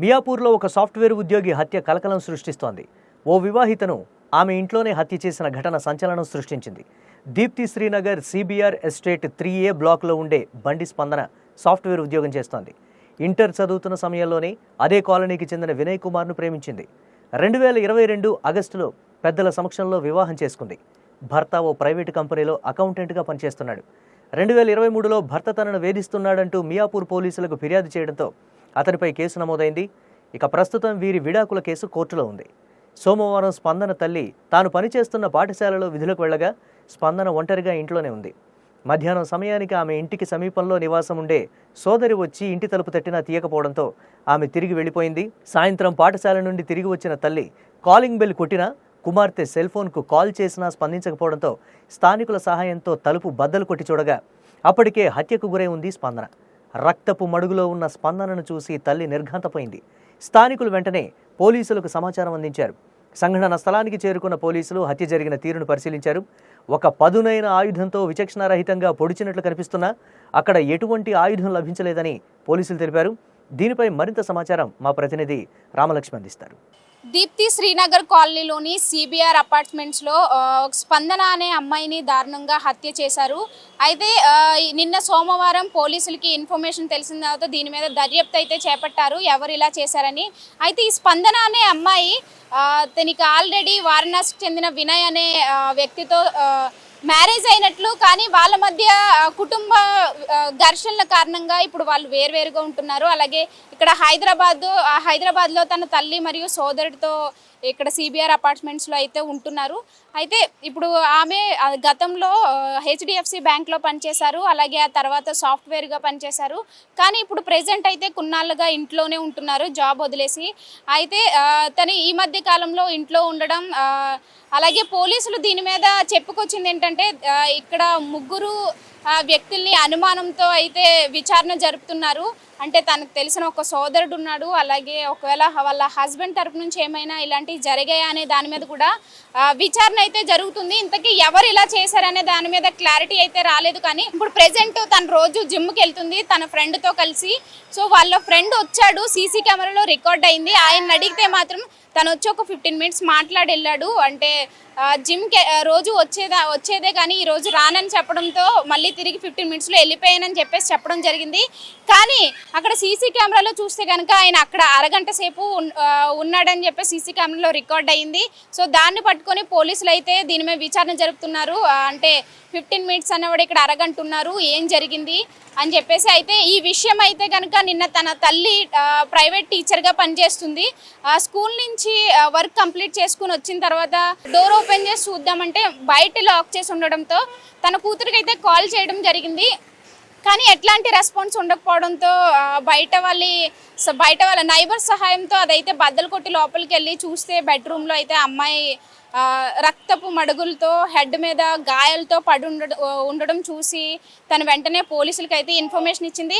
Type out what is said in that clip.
మియాపూర్లో ఒక సాఫ్ట్వేర్ ఉద్యోగి హత్య కలకలం సృష్టిస్తోంది. ఓ వివాహితను ఆమె ఇంట్లోనే హత్య చేసిన ఘటన సంచలనం సృష్టించింది. Deepti Srinagar CBR estate three A బ్లాక్లో ఉండే బండి స్పందన సాఫ్ట్వేర్ ఉద్యోగం చేస్తోంది. ఇంటర్ చదువుతున్న సమయంలోనే అదే కాలనీకి చెందిన వినయ్ కుమార్ను ప్రేమించింది. రెండు వేల ఇరవై రెండు ఆగస్టులో పెద్దల సమక్షంలో వివాహం చేసుకుంది. భర్త ఓ ప్రైవేటు కంపెనీలో అకౌంటెంట్గా పనిచేస్తున్నాడు. రెండు వేల ఇరవై మూడులో భర్త తనను వేధిస్తున్నాడంటూ మియాపూర్ పోలీసులకు ఫిర్యాదు చేయడంతో అతనిపై కేసు నమోదైంది. ఇక ప్రస్తుతం వీరి విడాకుల కేసు కోర్టులో ఉంది. సోమవారం స్పందన తల్లి తాను పనిచేస్తున్న పాఠశాలలో విధులకు వెళ్ళగా స్పందన ఒంటరిగా ఇంట్లోనే ఉంది. మధ్యాహ్నం సమయానికి ఆమె ఇంటికి సమీపంలో నివాసం ఉండే సోదరి వచ్చి ఇంటి తలుపు తట్టినా తీయకపోవడంతో ఆమె తిరిగి వెళ్ళిపోయింది. సాయంత్రం పాఠశాల నుండి తిరిగి వచ్చిన తల్లి కాలింగ్ బెల్ కొట్టినా కుమార్తె సెల్ ఫోన్కు కాల్ చేసినా స్పందించకపోవడంతో స్థానికుల సహాయంతో తలుపు బద్దలు కొట్టి చూడగా అప్పటికే హత్యకు గురై ఉంది స్పందన. రక్తపు మడుగులో ఉన్న స్పందనను చూసి తల్లి నిర్ఘాంతపోయింది. స్థానికులు వెంటనే పోలీసులకు సమాచారం అందించారు. సంఘటన స్థలానికి చేరుకున్న పోలీసులు హత్య జరిగిన తీరును పరిశీలించారు. ఒక పదునైన ఆయుధంతో విచక్షణారహితంగా పొడిచినట్లు కనిపిస్తున్నా అక్కడ ఎటువంటి ఆయుధం లభించలేదని పోలీసులు తెలిపారు. దీనిపై మరింత సమాచారం మా ప్రతినిధి రామలక్ష్మి అందిస్తారు. దీప్తి శ్రీనగర్ కాలనీలోని సిబిఆర్ అపార్ట్మెంట్స్లో స్పందన అనే అమ్మాయిని దారుణంగా హత్య చేశారు. అయితే నిన్న సోమవారం పోలీసులకి ఇన్ఫర్మేషన్ తెలిసిన తర్వాత దీని మీద దర్యాప్తు అయితే చేపట్టారు. ఎవరు ఇలా చేశారని. అయితే ఈ స్పందన అనే అమ్మాయి తనకి ఆల్రెడీ వారణాసికి చెందిన వినయ్ అనే వ్యక్తితో మ్యారేజ్ అయినట్లు కానీ వాళ్ళ మధ్య కుటుంబ ఘర్షణల కారణంగా ఇప్పుడు వాళ్ళు వేరువేరుగా ఉంటున్నారు. అలాగే ఇక్కడ హైదరాబాద్ ఆ హైదరాబాద్లో తన తల్లి మరియు సోదరుడితో ఇక్కడ సిబిఆర్ అపార్ట్మెంట్స్లో అయితే ఉంటున్నారు. అయితే ఇప్పుడు ఆమె గతంలో హెచ్డిఎఫ్సి బ్యాంక్లో పనిచేశారు. అలాగే ఆ తర్వాత సాఫ్ట్వేర్గా పనిచేశారు. కానీ ఇప్పుడు ప్రజెంట్ అయితే కొన్నాళ్ళుగా ఇంట్లోనే ఉంటున్నారు జాబ్ వదిలేసి. అయితే తను ఈ మధ్య కాలంలో ఇంట్లో ఉండడం అలాగే పోలీసులు దీని మీద చెప్పుకొచ్చింది ఏంటంటే ఆ, ఇక్కడ ముగ్గురు వ్యక్తుల్ని అనుమానంతో అయితే విచారణ జరుపుతున్నారు. అంటే తనకు తెలిసిన ఒక సోదరుడు ఉన్నాడు. అలాగే ఒకవేళ వాళ్ళ హస్బెండ్ తరపు నుంచి ఏమైనా ఇలాంటివి జరిగాయా అనే దాని మీద కూడా విచారణ అయితే జరుగుతుంది. ఇంతకీ ఎవరు ఇలా చేశారనే దాని మీద క్లారిటీ అయితే రాలేదు. కానీ ఇప్పుడు ప్రెసెంట్ తన రోజు జిమ్కి వెళ్తుంది. తన ఫ్రెండ్తో కలిసి. సో వాళ్ళ ఫ్రెండ్ వచ్చాడు. సీసీ కెమెరాలో రికార్డ్ అయింది. ఆయన అడిగితే మాత్రం తను వచ్చి ఒక ఫిఫ్టీన్ మినిట్స్ మాట్లాడి వెళ్ళాడు అంటే జిమ్కి రోజు వచ్చేదా వచ్చేదే కానీ ఈరోజు రానని చెప్పడంతో మళ్ళీ తిరిగి ఫిఫ్టీన్ మినిట్స్లో వెళ్ళిపోయానని చెప్పేసి చెప్పడం జరిగింది. కానీ అక్కడ సీసీ కెమెరాలో చూస్తే కనుక ఆయన అక్కడ అరగంట సేపు ఉన్నాడని చెప్పి సీసీ కెమెరాలో రికార్డ్ అయింది సో దాన్ని పట్టుకొని పోలీసులు అయితే దీని మీద విచారణ జరుపుతున్నారు. అంటే ఫిఫ్టీన్ మినిట్స్ అన్నవాడు ఇక్కడ అరగంట ఉన్నారు ఏం జరిగింది అని చెప్పేసి అయితే ఈ విషయం అయితే కనుక నిన్న తన తల్లి ప్రైవేట్ టీచర్గా పనిచేస్తుంది. స్కూల్ నుంచి నుంచి వర్క్ కంప్లీట్ చేసుకుని వచ్చిన తర్వాత డోర్ ఓపెన్ చేసి చూద్దామంటే బయట లాక్ చేసి ఉండడంతో తన కూతురికి అయితే కాల్ చేయడం జరిగింది. కానీ ఎట్లాంటి రెస్పాన్స్ ఉండకపోవడంతో బయట వాళ్ళ స- బయట వాళ్ళ నైబర్ సహాయంతో అదైతే బద్దలు కొట్టి లోపలికి వెళ్ళి చూస్తే బెడ్రూమ్లో అయితే అమ్మాయి రక్తపు మడుగులతో హెడ్ మీద గాయాలతో పడి ఉండడం ఉండడం చూసి తను వెంటనే పోలీసులకి అయితే ఇన్ఫర్మేషన్ ఇచ్చింది.